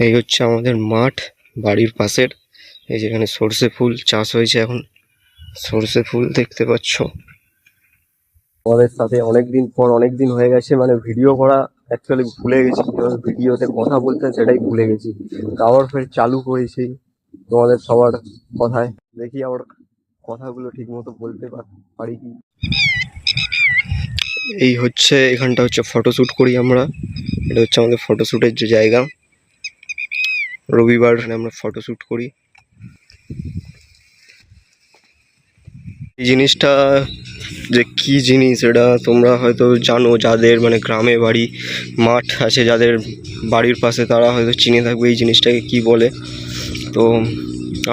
এই হচ্ছে আমাদের মাঠ বাড়ির পাশের। এই যেখানে সর্ষে ফুল চাষ হয়েছে এখন। সর্ষে ফুল দেখতে পাচ্ছ। আমাদের সাথে অনেকদিন পর অনেক দিন হয়ে গেছে মানে ভিডিও করা অ্যাকচুয়ালি ভুলে গেছি। ভিডিওতে কথা বলতে সেটাই ভুলে গেছি। আবার ফের চালু করেছি তোমাদের সবার কথায়। দেখি আবার কথাগুলো ঠিক মতো বলতে পার- পারি কি? এই হচ্ছে এখানটা হচ্ছে ফটোশ্যুট করি আমরা। এটা হচ্ছে আমাদের ফটোশ্যুটের যে জায়গা। রবিবার আমরা ফটোশ্যুট করি। এই জিনিসটা যে কি জিনিস এটা তোমরা হয়তো জানো, যাদের মানে গ্রামে বাড়ি, মাঠ আছে, যাদের বাড়ির পাশে তারা হয়তো চিনে থাকবে এই জিনিসটাকে কি বলে। তো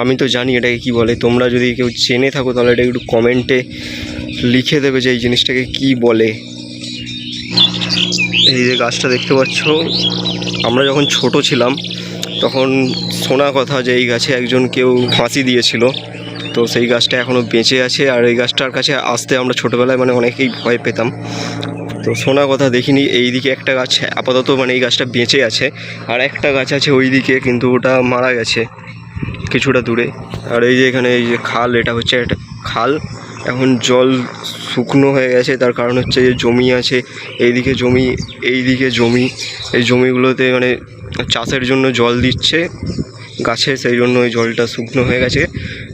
আমি তো জানি এটাকে কি বলে। তোমরা যদি কেউ চেনে থাকো তাহলে এটা একটু কমেন্টে লিখে দেবে যে এই জিনিসটাকে কি বলে। এই যে গাছটা দেখতে পাচ্ছ, আমরা যখন ছোট ছিলাম তখন শোনা কথা যে এই গাছে একজন কেউ ফাঁসি দিয়েছিল, তো সেই গাছটা এখনও বেঁচে আছে আর এই গাছটার কাছে আসতে আমরা ছোটোবেলায় মানে অনেকেই ভয় পেতাম। তো শোনা কথা দেখিনি এই দিকে একটা গাছ আপাতত মানে এই গাছটা বেঁচে আছে আর একটা গাছ আছে ওই দিকে কিন্তু ওটা মারা গেছে কিছুটা দূরে। আর এই যে এখানে এই যে খাল, এটা হচ্ছে একটা খাল। এখন জল শুকনো হয়ে গেছে, তার কারণ হচ্ছে যে জমি আছে, এইদিকে জমি এইদিকে জমি। এই জমিগুলোতে মানে চাষের জন্য জল দিচ্ছে, গাছে সেই জন্য ওই জলটা শুকনো হয়ে গেছে।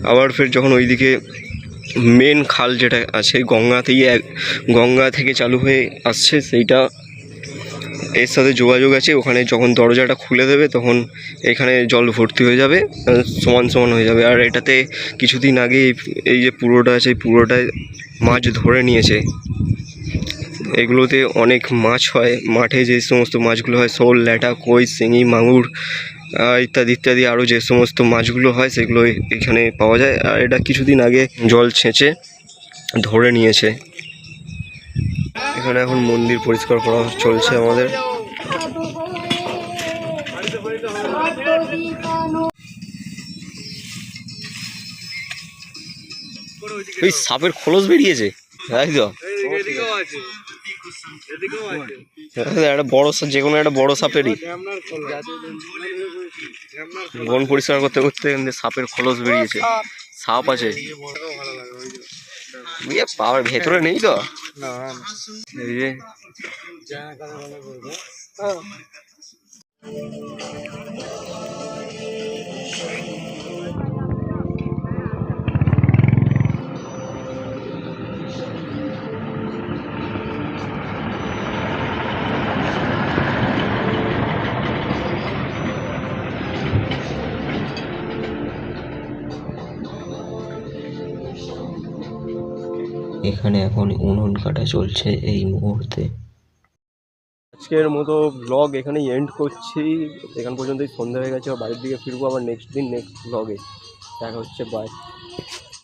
আবার ফের যখন ওইদিকে মেন খাল যেটা আছে, গঙ্গাতেই এক, গঙ্গা থেকে চালু হয়ে আসছে সেইটা, এর সাথে যোগাযোগ আছে। ওখানে যখন দরজাটা খুলে দেবে তখন এখানে জল ভর্তি হয়ে যাবে সমান সমান হয়ে যাবে। আর এটাতে কিছুদিন আগে এই- যে পুরোটা আছে পুরোটায় মাছ ধরে নিয়েছে। এগুলোতে অনেক মাছ হয়। মাঠে যে সমস্ত মাছগুলো হয়, শোল, ল্যাটা, কই, শিঙি, মাগুর ইত্যাদি ইত্যাদি আরও যে সমস্ত মাছগুলো হয়, সেগুলো এখানে পাওয়া যায়। আর এটা কিছুদিন আগে জল ছেঁচে ধরে নিয়েছে। এখানে এখন মন্দির পরিষ্কার করা চলছে আমাদের। সাপের খোলস বেরিয়েছে। তাই তো? একটা বড় সাপ যে কোনো একটা বড় সাপেরই। বন পরিষ্কার করতে করতে সাপের খোলস বেরিয়েছে। সাপ। আছে। ইয়ে পাওয়ার ভেতরে নেই তো? এই যে। এখানে এখন উনুন কাটা চলছে এই মুহূর্তে। আজকের মতো ব্লগ এখানেই এন্ড করছি। এখান পর্যন্তই সন্ধ্যা হয়ে গেছে, বাড়ির দিকে ফিরবো আবার নেক্সট দিন নেক্সট ব্লগে দেখা হচ্ছে বাই